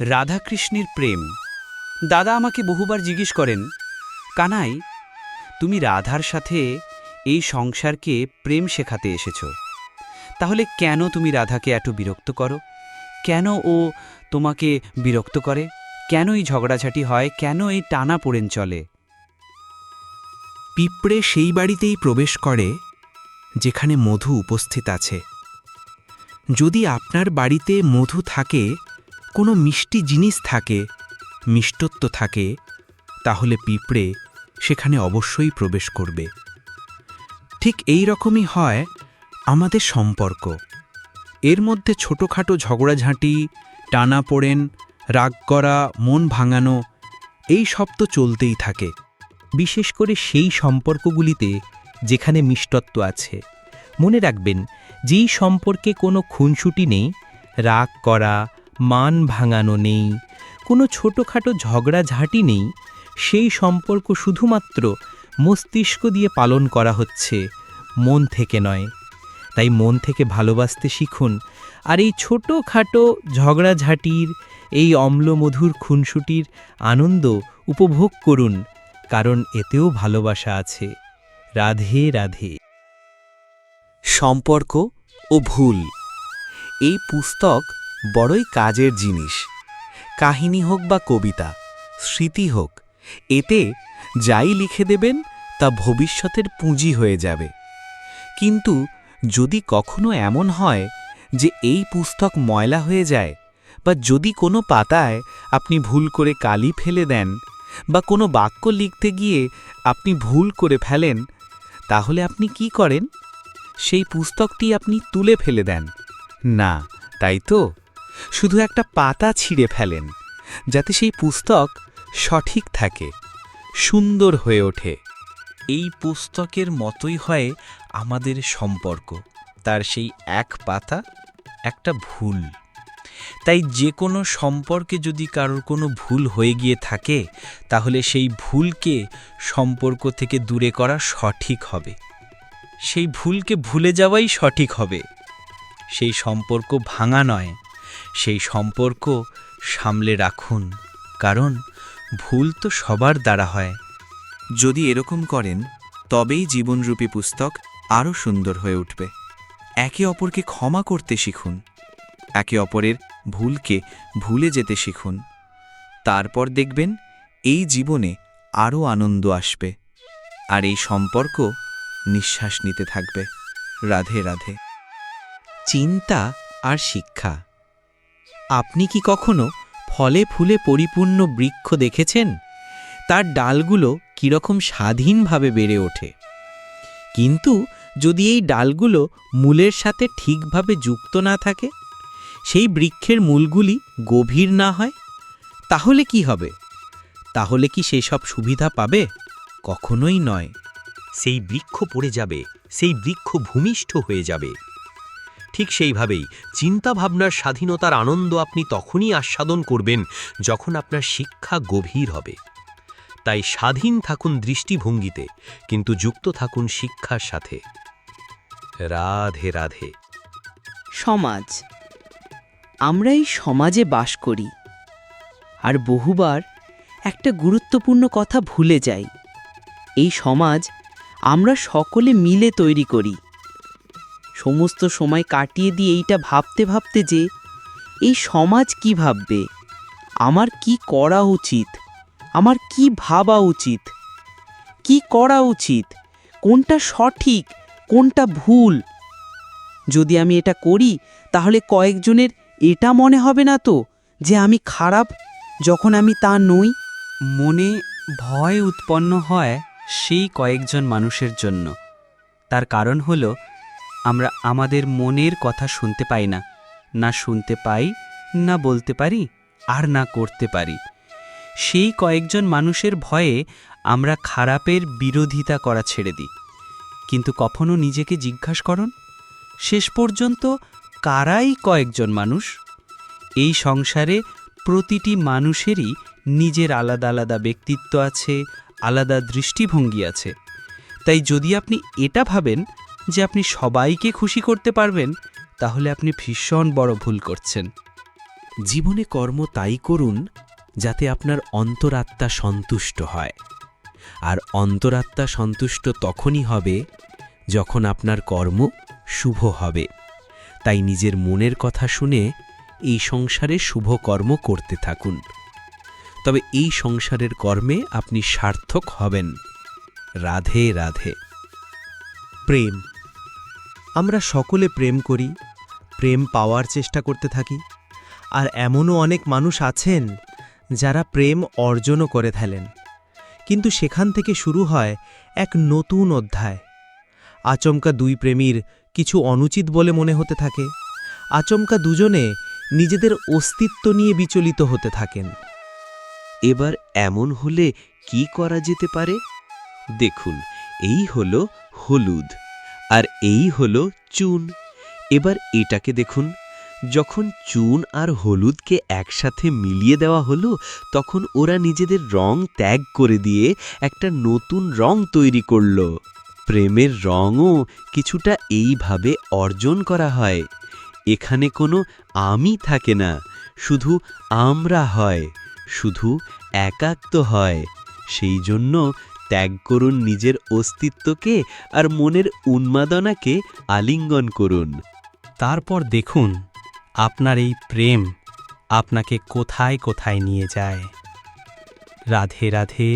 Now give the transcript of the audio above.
রাধাকৃষ্ণের প্রেম। দাদা আমাকে বহুবার জিজ্ঞেস করেন, কানাই, তুমি রাধার সাথে এই সংসারকে প্রেম শেখাতে এসেছ। তাহলে কেন তুমি রাধাকে এত বিরক্ত করো? কেন ও তোমাকে বিরক্ত করে? কেন এই ঝগড়াঝাটি হয়? কেন এই টানা পোড়েন চলে? পিঁপড়ে সেই বাড়িতেই প্রবেশ করে, যেখানে মধু উপস্থিত আছে। যদি আপনার বাড়িতে মধু থাকে কোনো মিষ্টি জিনিস থাকে, মিষ্টত্ব থাকে, তাহলে পিঁপড়ে সেখানে অবশ্যই প্রবেশ করবে। ঠিক এই রকমই হয় আমাদের সম্পর্ক। এর মধ্যে ছোটোখাটো ঝগড়াঝাঁটি, টানা পড়েন, রাগ করা, মন ভাঙানো, এই সব তো চলতেই থাকে। বিশেষ করে সেই সম্পর্কগুলিতে যেখানে মিষ্টত্ব আছে। মনে রাখবেন, যেই সম্পর্কে কোনো খুনসুটি নেই, রাগ করা মান ভাঙানো নেই, কোনো ছোটোখাটো ঝগড়াঝাঁটি নেই, সেই সম্পর্ক শুধুমাত্র মস্তিষ্ক দিয়ে পালন করা হচ্ছে, মন থেকে নয়। তাই মন থেকে ভালোবাসতে শিখুন, আর এই ছোটোখাটো ঝগড়াঝাঁটির এই অম্লমধুর খুনসুটির আনন্দ উপভোগ করুন, কারণ এতেও ভালোবাসা আছে। রাধে রাধে। সম্পর্ক ও ভুল। এই পুস্তক বড়ই কাজের জিনিস। কাহিনী হোক বা কবিতা, স্মৃতি হোক, এতে যাই লিখে দেবেন, তা ভবিষ্যতের পুঁজি হয়ে যাবে। কিন্তু যদি কখনো এমন হয় যে এই পুস্তক ময়লা হয়ে যায়, বা যদি কোনো পাতায় আপনি ভুল করে কালি ফেলে দেন, বা কোনো বাক্য লিখতে গিয়ে আপনি ভুল করে ফেলেন, তাহলে আপনি কি করেন? সেই পুস্তকটি আপনি তুলে ফেলে দেন। না, তাই তো? শুধু একটা পাতা ছিঁড়ে ফেলেন, যাতে সেই পুস্তক সঠিক থাকে, সুন্দর হয়ে ওঠে। এই পুস্তকের মতোই হয় আমাদের সম্পর্ক, তার সেই এক পাতা, একটা ভুল। তাই যে কোনো সম্পর্কে যদি কারোর কোনো ভুল হয়ে গিয়ে থাকে, তাহলে সেই ভুলকে সম্পর্ক থেকে দূরে করা সঠিক হবে। সেই ভুলকে ভুলে যাওয়াই সঠিক হবে। সেই সম্পর্ক ভাঙা নয় সেই সম্পর্ক সামলে রাখুন কারণ ভুল তো সবার দ্বারা হয়। যদি এরকম করেন তবেই জীবনরূপী পুস্তক আরও সুন্দর হয়ে উঠবে। একে অপরকে ক্ষমা করতে শিখুন। একে অপরের ভুলকে ভুলে যেতে শিখুন। তারপর দেখবেন এই জীবনে আরও আনন্দ আসবে আর এই সম্পর্ক নিঃশ্বাস নিতে থাকবে। রাধে রাধে। চিন্তা আর শিক্ষা। আপনি কি কখনো ফলে ফুলে পরিপূর্ণ বৃক্ষ দেখেছেন? তার ডালগুলো কীরকম স্বাধীনভাবে বেড়ে ওঠে। কিন্তু যদি এই ডালগুলো মূলের সাথে ঠিকভাবে যুক্ত না থাকে, সেই বৃক্ষের মূলগুলি গভীর না হয়, তাহলে কি হবে? তাহলে কি সেসব সুবিধা পাবে? কখনোই নয়। সেই বৃক্ষ পড়ে যাবে, সেই বৃক্ষ ভূমিষ্ঠ হয়ে যাবে। ঠিক সেইভাবেই চিন্তাভাবনার স্বাধীনতার আনন্দ আপনি তখনই আস্বাদন করবেন যখন আপনার শিক্ষা গভীর হবে। তাই স্বাধীন থাকুন দৃষ্টিভঙ্গিতে, কিন্তু যুক্ত থাকুন শিক্ষার সাথে। রাধে রাধে। সমাজ। আমরা এই সমাজে বাস করি। আর বহুবার একটা গুরুত্বপূর্ণ কথা ভুলে যাই। এই সমাজ আমরা সকলে মিলে তৈরি করি। সমস্ত সময় কাটিয়ে দিয়ে এইটা ভাবতে ভাবতে যে, এই সমাজ কি ভাববে? আমার কি করা উচিত? আমার কি ভাবা উচিত? কি করা উচিত? কোনটা সঠিক? কোনটা ভুল? যদি আমি এটা করি, তাহলে কয়েকজনের এটা মনে হবে না তো, যে আমি খারাপ? যখন আমি তা নই, মনে ভয় উৎপন্ন হয় সেই কয়েকজন মানুষের জন্য। তার কারণ হল আমরা আমাদের মনের কথা শুনতে পাই না। না শুনতে পাই, না বলতে পারি, আর না করতে পারি। সেই কয়েকজন মানুষের ভয়ে আমরা খারাপের বিরোধিতা করা ছেড়ে দিই। কিন্তু কখনো নিজেকে জিজ্ঞাস করুন, শেষ পর্যন্ত কারাই কয়েকজন মানুষ? এই সংসারে প্রতিটি মানুষেরই নিজের আলাদা আলাদা ব্যক্তিত্ব আছে, আলাদা দৃষ্টিভঙ্গি আছে। তাই যদি আপনি এটা ভাবেন যে আপনি সবাইকে খুশি করতে পারবেন, তাহলে আপনি ভীষণ বড় ভুল করছেন। জীবনে কর্ম তাই করুন, যাতে আপনার অন্তরাত্মা সন্তুষ্ট হয়। আর অন্তরাত্মা সন্তুষ্ট তখনই হবে যখন আপনার কর্ম শুভ হবে। তাই নিজের মনের কথা শুনে এই সংসারে শুভ কর্ম করতে থাকুন। তবে এই সংসারের কর্মে আপনি সার্থক হবেন। রাধে রাধে। প্রেম। আমরা সকলে প্রেম করি, প্রেম পাওয়ার চেষ্টা করতে থাকি, আর এমনও অনেক মানুষ আছেন যারা প্রেম অর্জনও করে ফেলেন কিন্তু সেখান থেকে শুরু হয় এক নতুন অধ্যায়। আচমকা দুই প্রেমীর কিছু অনুচিত বলে মনে হতে থাকে। আচমকা দুজনে নিজেদের অস্তিত্ব নিয়ে বিচলিত হতে থাকেন। এবার এমন হলে কি করা যেতে পারে? দেখুন, এই হলো হলুদ। আর এই হলো চুন। এবার এটাকে দেখুন। যখন চুন আর হলুদকে একসাথে মিলিয়ে দেওয়া হলো, তখন ওরা নিজেদের রং ত্যাগ করে দিয়ে একটা নতুন রং তৈরি করল। প্রেমের রঙও কিছুটা এইভাবে অর্জন করা হয়। এখানে কোনো আমি থাকে না, শুধু আমরা হয়, শুধু একাত্ম হয়। সেই জন্য ত্যাগ করুন নিজের অস্তিত্বকে আর মনের উন্মাদনাকে আলিঙ্গন করুন। তারপর দেখুন, আপনার এই প্রেম আপনাকে কোথায় কোথায় নিয়ে যায়। রাধে রাধে।